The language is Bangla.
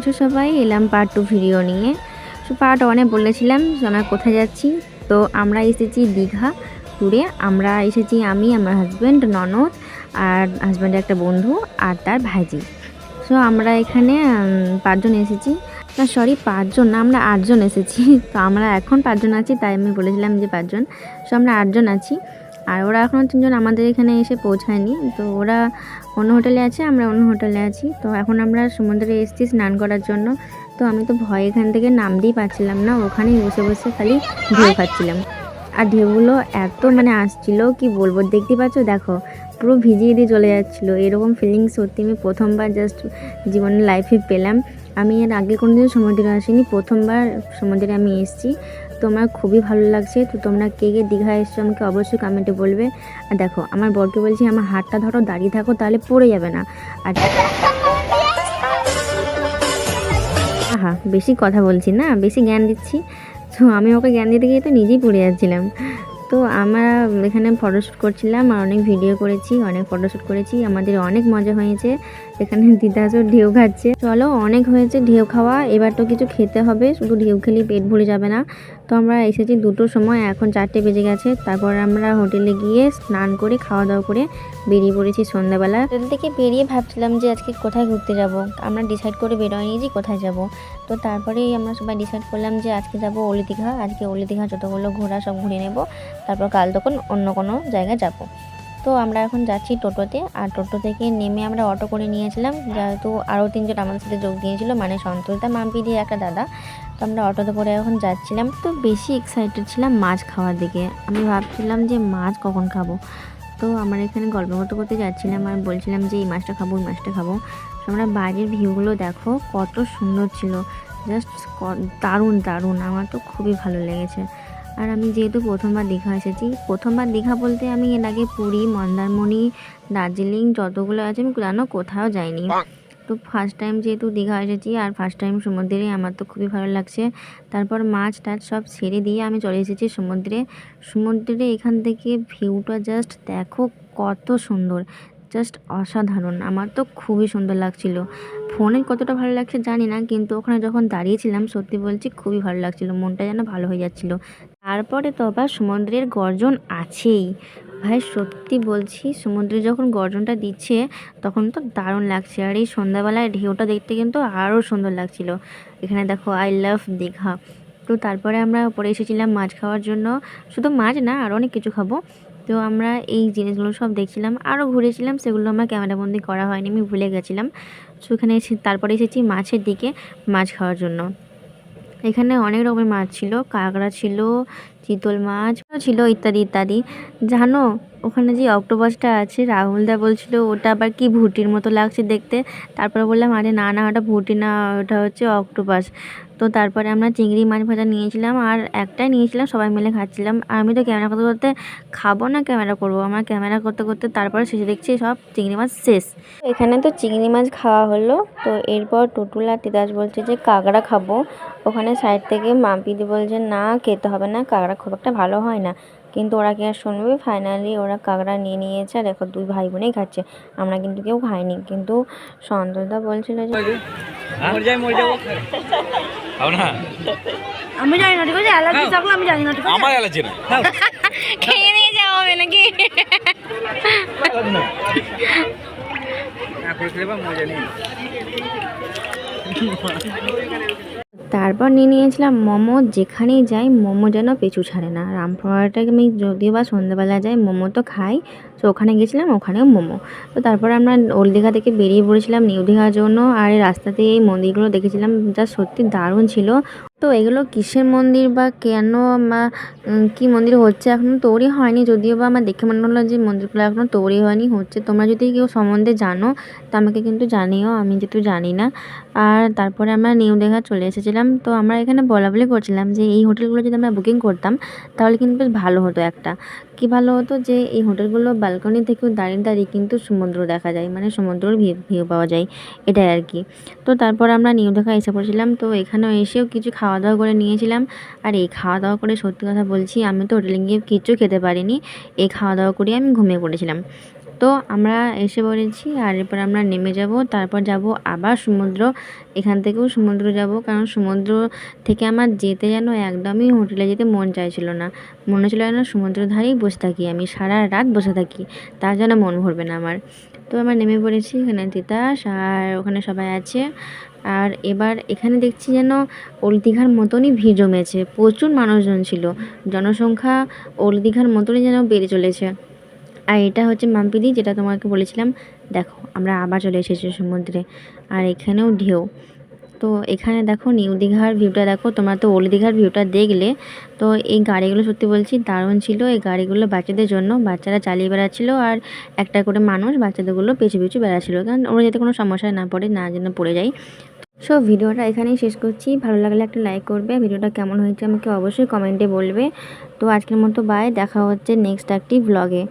আছো সবাই? এলাম পার্ট টু ভিডিও নিয়ে। সো পার্ট ওয়ানে বলেছিলাম যে আমরা কোথায় যাচ্ছি? তো আমরা এসেছি দীঘা ট্যুরে আমরা এসেছি আমি, আমার হাজব্যান্ড ননদ আর হাজব্যান্ডের একটা বন্ধু আর তার ভাইজি। সো আমরা এখানে পাঁচজন এসেছি। না সরি পাঁচজন না, আমরা আটজন এসেছি। তো আমরা এখন পাঁচজন আছি, তাই আমি বলেছিলাম যে পাঁচজন। সো আমরা আটজন আছি। আর ওরা এখনও তিনজন আমাদের এখানে এসে পৌঁছায়নি। তো ওরা অন্য হোটেলে আছে, আমরা অন্য হোটেলে আছি। তো এখন আমরা সমুদ্রে এসেছি স্নান করার জন্য। তো আমি তো ভয় এখান থেকে নামতেই পারছিলাম না, ওখানেই বসে বসে খালি ঢেউ খাচ্ছিলাম। আর ঢেউগুলো এত মানে আসছিল, কি বলব, দেখতে পাচ্ছ? দেখো, পুরো ভিজিয়ে দিয়ে চলে যাচ্ছিল। এরকম ফিলিংস সত্যি আমি প্রথমবার জাস্ট জীবনের লাইফে পেলাম। আমি এর আগে কোনোদিন সমুদ্রে আসিনি, প্রথমবার সমুদ্রে আমি এসেছি। তো আমার খুবই ভালো লাগছে, তো তোমরা কে কে দীঘা এসছো আমাকে অবশ্যই কমেন্টে বলবে। আর দেখো, আমার বরকে বলছি, আমার হাতটা ধরো, দাঁড়িয়ে থাকো, তাহলে পড়ে যাবে না। আর আহা, বেশি কথা বলছি না, বেশি জ্ঞান দিচ্ছি। তো আমি ওকে জ্ঞান দিতে গিয়ে তো নিজেই পড়ে যাচ্ছিলাম। তো আমরা এখানে ফটোশ্যুট করছিলাম, আর অনেক ভিডিও করেছি, অনেক ফটোশ্যুট করেছি, আমাদের অনেক মজা হয়েছে। এখানে দিদাসও ঢেউ খাচ্ছে। চলো, অনেক হয়েছে ঢেউ খাওয়া। এবার তো কিছু খেতে হবে, শুধু ঢেউ খেলেই পেট ভরে যাবে না। তো আমরা এসেছি দুটোর সময়, এখন চারটে বেজে গেছে। তারপর আমরা হোটেলে গিয়ে স্নান করে খাওয়া দাওয়া করে বেরিয়ে পড়েছি সন্ধ্যাবেলা। হোটেল থেকে বেরিয়ে ভাবছিলাম যে আজকে কোথায় ঘুরতে যাব। আমরা ডিসাইড করে বেরোয়নি যে কোথায় যাব। তো তারপরেই আমরা সবাই ডিসাইড করলাম যে আজকে যাব অলি দীঘা আজকে অলি দীঘা যতগুলো ঘোরা সব ঘুরে নেব। তারপর কাল তখন অন্য কোনো জায়গায় যাব। তো আমরা এখন যাচ্ছি টোটোতে। আর টোটো থেকে নেমে আমরা অটো করে নিয়েছিলাম। যেহেতু আরও তিনজন আমাদের সাথে যোগ দিয়েছিল মানে সন্তোষদা, মাম্পি দিয়ে একটা দাদা। তো আমরা অটোতে করে এখন যাচ্ছিলাম। তো বেশি এক্সাইটেড ছিলাম মাছ খাওয়ার দিকে। আমি ভাবছিলাম যে মাছ কখন খাব? তো আমরা এখানে গল্প করতে করতে যাচ্ছিলাম আর বলছিলাম যে, এই মাছটা খাব ওই মাছটা খাব। আমরা বাইরের ভিউগুলো দেখো, কত সুন্দর ছিল। জাস্ট দারুণ দারুণ। আমার তো খুবই ভালো লেগেছে। আর আমি যেহেতু প্রথমবার দীঘা এসেছি, প্রথমবার দীঘা বলতে আমি এর আগে পুরী, মন্দারমণি, দার্জিলিং যতগুলো আছে আমি জানো কোথাও যাইনি। তো ফার্স্ট টাইম যেহেতু দীঘা এসেছি আর ফার্স্ট টাইম সমুদ্রে আমার তো খুবই ভালো লাগছে। তারপর মাছ টাছ সব ছেড়ে দিয়ে আমি চলে এসেছি সমুদ্রে। সমুদ্রে এখান থেকে ভিউটা জাস্ট দেখো কত সুন্দর জাস্ট অসাধারণ। আমার তো খুবই সুন্দর লাগছিল। ফোনে কতটা ভালো লাগছে জানি না, কিন্তু ওখানে যখন দাঁড়িয়েছিলাম সত্যি বলছি খুবই ভালো লাগছিল। মনটা যেন ভালো হয়ে যাচ্ছিল। তারপরে তো আবার সমুদ্রের গর্জন আছেই। ভাই, সত্যি বলছি, সমুদ্রে যখন গর্জনটা দিচ্ছে, তখন তো দারুণ লাগছে। আর এই সন্ধ্যাবেলায় ঢেউটা দেখতে কিন্তু আরও সুন্দর লাগছিল। এখানে দেখো আই লাভ দীঘা। তো তারপরে আমরা পরে এসেছিলাম মাছ খাওয়ার জন্য। শুধু মাছ না, আর অনেক কিছু খাব। তো আমরা এই জিনিসগুলো সব দেখছিলাম আরও ঘুরেছিলাম, সেগুলো আমার ক্যামেরাবন্দি করা হয়নি, আমি ভুলে গেছিলাম। সো এখানে এসে, তারপরে এসেছি মাছের দিকে, মাছ খাওয়ার জন্য। এখানে অনেক রকমের মাছ ছিল, কাঁকড়া ছিল, চিতল মাছ ছিল, ইত্যাদি ইত্যাদি। জানো, ওখানে যে অক্টোপাসটা আছে রাহুলদা বলছিল ওটা আবার কি ভুটির মতো লাগছে দেখতে। তারপরে বললাম, আরে না না, ওটা ভুটি না, ওটা হচ্ছে অক্টোপাস। তো তারপরে আমরা চিংড়ি মাছ ভাজা নিয়েছিলাম আর একটাই নিয়েছিলাম, সবাই মিলে খাচ্ছিলাম। আর আমি তো ক্যামেরা করতে করতে খাব না, ক্যামেরা করব। আমার ক্যামেরা করতে করতে তারপরে শেষে দেখছি সব চিংড়ি মাছ শেষ। এখানে তো চিংড়ি মাছ খাওয়া হলো। তো এরপর টুটুল আর তিতাস বলছে যে, কাঁকড়া খাব। ওখানে সাইড থেকে মাম্পিদি বলছে, না, খেতে হবে না, কাঁকড়া খুব একটা ভালো হয় না। কিন্তু ওরা কি আর শুনবে? ফাইনালি ওরা কাঁকড়া নিয়ে নিয়েছে আর এখন দুই ভাই বোনেই খাচ্ছে। আমরা কিন্তু কেউ খাইনি। কিন্তু সন্তোষদা বলছিল যে মরে যাই মরে যাব হবে না। আমি জানি না ঠিক আছে? অ্যালার্জি থাকলে আমি জানি না ঠিক আছে? আমার অ্যালার্জি না। খেয়ে নিয়ে যাওয়া হবে নাকি? না করে খেলে মজা নেই। তারপর নিয়ে নিয়েছিলাম মোমো। যেখানেই যাই, মোমো যেন পেছু ছাড়ে না। রামপুরহাটে আমি যদিও বা সন্ধ্যাবেলা যাই, মোমো তো খাই। তো ওখানে গেছিলাম ওখানেও মোমো। তো তারপর আমরা ওল্ড দীঘা থেকে বেরিয়ে পড়েছিলাম নিউ দীঘার জন্য, আর এই রাস্তাতে এই মন্দিরগুলো দেখেছিলাম, যা সত্যি দারুণ ছিল। তো এগুলো কিসের মন্দির বা কেন বা কী মন্দির হচ্ছে এখনও তৈরি হয়নি, যদিও বা আমার দেখে মনে হলো যে মন্দিরগুলো এখনও তৈরি হয়নি, হচ্ছে। তোমরা যদি কেউ সম্বন্ধে জানো, তা আমাকে কিন্তু জানিও, আমি যেহেতু জানি না। আর তারপরে আমরা নিউ দীঘা চলে এসেছিলাম, তো আমরা এখানে বলা বলি করছিলাম যে এই হোটেলগুলো যদি আমরা বুকিং করতাম, তাহলে কিন্তু বেশ ভালো হতো একটা। কি ভালো হতো যে এই হোটেলগুলো ব্যালকনি থেকেও দাঁড়িয়ে দাঁড়িয়ে কিন্তু সমুদ্র দেখা যায় মানে সমুদ্রের ভিউ ভিউ পাওয়া যায়, এটাই আর কি। তো তারপর আমরা নিউ দেখা এসে পড়েছিলাম, তো এখানেও এসেও কিছু খাওয়া দাওয়া করে নিয়েছিলাম। আর এই খাওয়া দাওয়া করে সত্যি কথা বলছি, আমি তো হোটেলে গিয়ে কিচ্ছু খেতে পারিনি, এই খাওয়া দাওয়া করে আমি ঘুমিয়ে পড়েছিলাম। তো আমরা এসে পড়েছি আর এরপর আমরা নেমে যাব, তারপর যাব আবার সমুদ্র। এখান থেকেও সমুদ্র যাব, কারণ সমুদ্র থেকে আমার যেতে যেন একদমই হোটেলে যেতে মন চাইছিল না। মনে ছিল যেন সমুদ্রের ধারেই বসে থাকি আমি, সারা রাত বসে থাকি, তার যেন মন ভরবে না আমার। তো আমরা নেমে পড়েছি এখানে তিতাস, আর ওখানে সবাই আছে। আর এবার এখানে দেখছি যেন ওল্ড দীঘার মতনই ভিড় জমেছে, প্রচুর মানুষজন ছিল, জনসংখ্যা ওল্ড দীঘার মতনই যেন বেড়ে চলেছে। আর এটা হচ্ছে মাম্পিদি, যেটা তোমাকে বলেছিলাম। দেখো, আমরা আবার চলে এসেছি সমুদ্রে, আর এখানেও ঢেউ। তো এখানে দেখো নিউ দীঘার ভিউটা দেখো, তোমরা তো ওল্ড দীঘার ভিউটা দেখলে। তো এই গাড়িগুলো সত্যি বলছি দারুণ ছিল, এই গাড়িগুলো বাচ্চাদের জন্য। বাচ্চারা চালিয়ে বেড়াচ্ছিলো, আর একটা করে মানুষ বাচ্চাদেরগুলো পিছু পিছু বেড়াচ্ছিলো। কারণ ওরা যাতে কোনো সমস্যায় না পড়ে, না যেন পড়ে যায়। সো ভিডিওটা এখানেই শেষ করছি। ভালো লাগলে একটা লাইক করবে। ভিডিওটা কেমন হয়েছে আমাকে অবশ্যই কমেন্টে বলবে। তো আজকের মতো বাই দেখা হচ্ছে নেক্সট একটি ব্লগে